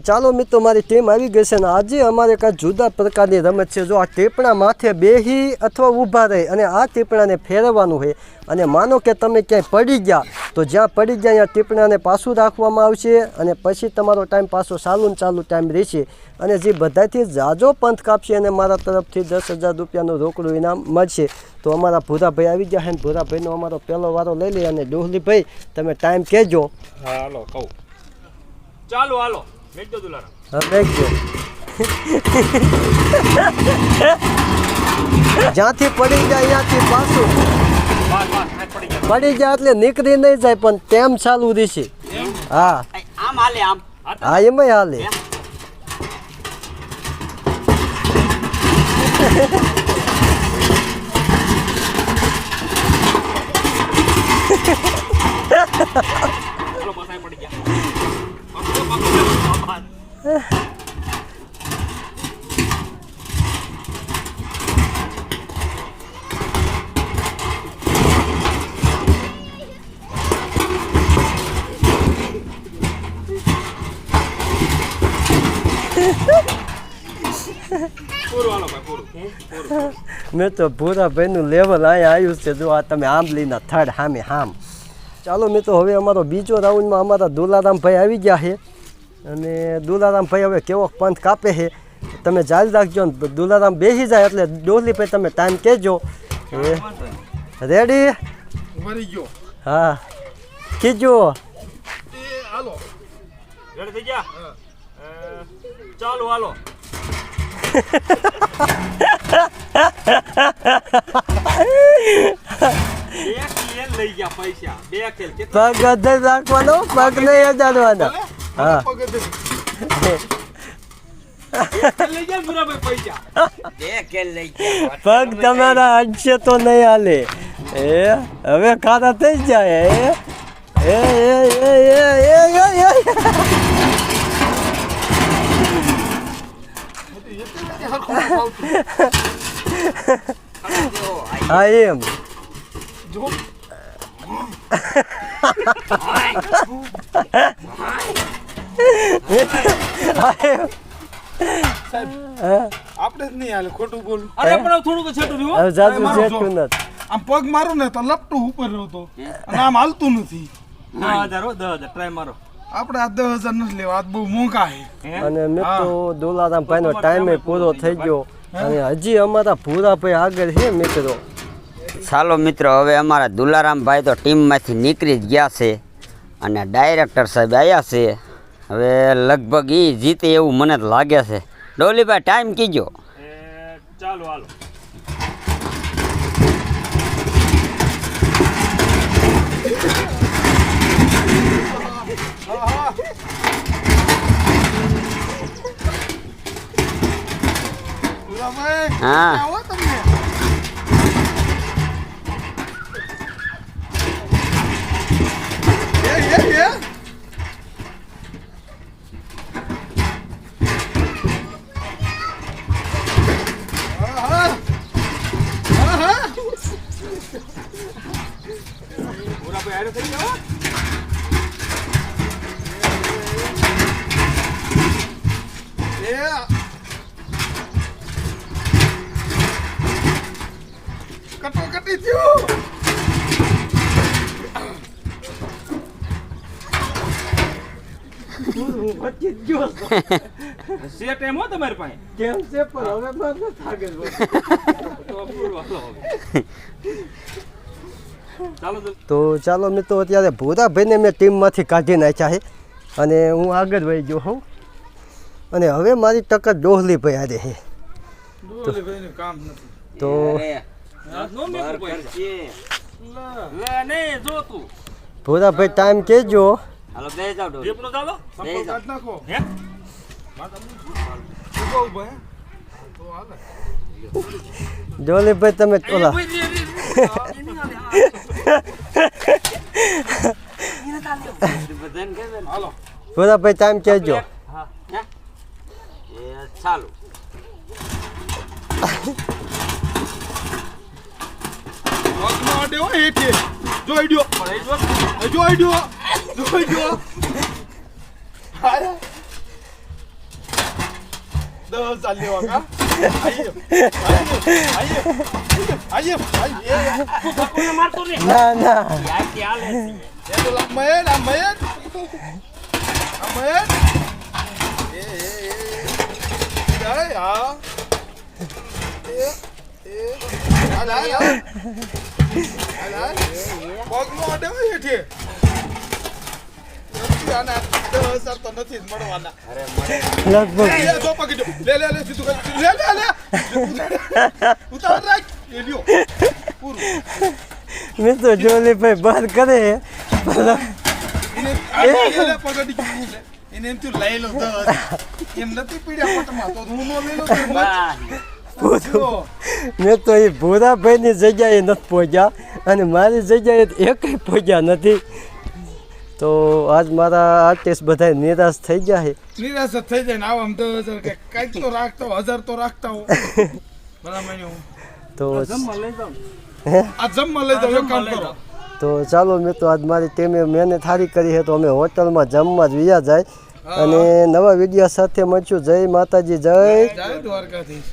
ચાલો મિત્રો, મારી ટીમ આવી ગઈ છે ને આજે અમારે કાંઈ જુદા પ્રકારની રમત છે. જો આ ટીપણા માથે બેહી અથવા ઊભા રહે અને આ ટીપણાને ફેરવવાનું છે અને માનો કે તમે ક્યાંય પડી ગયા, તો જ્યાં પડી ગયા ત્યાં ટીપણાને પાછું રાખવામાં આવશે અને પછી તમારો ટાઈમ પાછો ચાલુ ચાલુ ટાઈમ રહેશે. અને જે બધાથી જાજો પંથ કાપશે અને મારા તરફથી દસ હજાર રૂપિયાનું રોકડું ઇનામ મળશે. તો અમારા ભૂરાભાઈ આવી ગયા છે ને, ભૂરાભાઈનો અમારો પહેલો વારો લઈ લઈએ અને ડોહલીભાઈ, તમે ટાઈમ કહેજો. હાલો, કહું. ચાલો, હાલો. મેક દો દુલારા હા દેખજો જ્યાંથી પડી જાય ત્યાંથી પાછું. પડી ગયા. જાય એટલે નીકળી નહીં જાય પણ તેમ ચાલુ રહેશે. હા. આમ હાલે આમ. હા એમાંય હાલે ચલો બસ આ પડી ગયા પકડો, પકડો, બસ. પૂરું હાલો ભાઈ પૂરું પૂરું મેં તો ભૂરાભાઈનું લેવલ અહીંયા આવ્યું છે. જો આ તમે આંબલીના થર્ડ હામે હામ. ચાલો મિત્રો, હવે અમારો બીજો રાઉન્ડમાં અમારા દુલારામભાઈ આવી ગયા છે. અને દુલારામ ભાઈ હવે કેવો પંથ કાપે છે તમે જાળી રાખજો ને દુલારામ બેસી જાય એટલે ડોલી પછી તમે ટાઈમ કહેજો. રેડી હા. કીજો ચાલો હાલો. પગ રાખવાનો પગ નહીં હજારવાના હા. પગ તમારા અડશે તો નહીં હાલે. એ હવે ખાતા થઈ જાય એ. હા એમ. આપણે જ નહીં હાલે ખોટું બોલું. અરે પણ થોડું છેટું રહ્યું હવે જાજુ મારો નથી. આમ પગ મારું ને તો લપટું ઉપર રહેતો અને આમ હાલતું નથી. દસ હજાર હો, દસ હજાર ટ્રાય મારો. આપણે આ દસ હજાર નથી લેવા આ બહુ મોંઘા છે. અને મિત્રો દોલારામ ભાઈનો ટાઈમે પૂરો થઈ ગયો અને હજી અમારા ભૂરાભાઈ આગળ છે મિત્રો. ચાલો મિત્રો હવે અમારા દુલારામ ભાઈ તો ટીમમાંથી નીકળી જ ગયા છે. અને ડાયરેક્ટર સાહેબ આવ્યા છે. હવે લગભગ એ જીતે એવું મને તો લાગે છે. ડોલીભાઈ ટાઈમ કીજો. ચાલો હાલો. હા. પૂરા ભાઈ હારે થઈ ગયા હો. એ. કટોકટી થયું સેટ એમ હો તમારી પાસે? કેમ છે પણ હવે મને થાકે તો. ચાલો મેં તો મિત્રો અત્યારે ભૂરાભાઈને મેં ટીમમાંથી કાઢી નાખ્યા છે અને હું આગળ વહી ગયો હું અને હવે મારી ટક્કર ડોહલીભાઈ આજે છે. તું ભૂરાભાઈ ટાઈમ કહેજો હાલો બે જાવ ડો ટેપનો ચાલો. સંપર્ક કાઢ નાખો. હે? વાત અમને ઊભો હે તો હાલે જોલીભાઈ તમે ઓલા ભાઈ ટાઈમ કહેજો. ચાલુ. જોઈ દો જોઈ દો Rồi chưa? Hả? Dur salliyorlar. Ayıp. Ayıp. Ayıp. Ayıp. Ayıp. Buna mar tu Na na. Ya kya le. Ya tu lamayan, lamayan. Lamayan. Ya ya. Ala ala. Ala. Bak mu adam ya diye. આના દસ હજાર તો નથી જ મળવાના. લગભગ. જો પકડ્યો લે લે લે સીધું લે લે લે. ઉતાર રાખ. એ લ્યો. પૂરું. મિત્રો જોલીભાઈ બંધ કરે. એને પકડી ગયું એને એમ થયું લઈ લો એમ નથી પીડ્યા પટમાં તો હું નો લઈ લો તો મેં તો એ ભૂરાભાઈની જગ્યાએ નથી પહોંચ્યા અને મારી જગ્યાએ તો એકેય પહોંચ્યા નથી. તો આજ મારા આર્ટિસ્ટ બધા નિરાશ થઈ ગયા છે. નિરાશ થઈ જાય ને આવો આમ દસ હજાર તો રાખતા હજાર તો રાખતા હો. બરાબર હું? તો જમવા લઈ જાઉં આ જમવા લઈ જાઓ કામ કરો. તો ચાલો મિત્રો આજ મારી ટીમે મહેનત સારી કરી છે તો અમે હોટલમાં જમવા જ વિયા જાય. અને નવા વીડિયો સાથે મળશું. જય માતાજી જય જય દ્વારકાધીશ.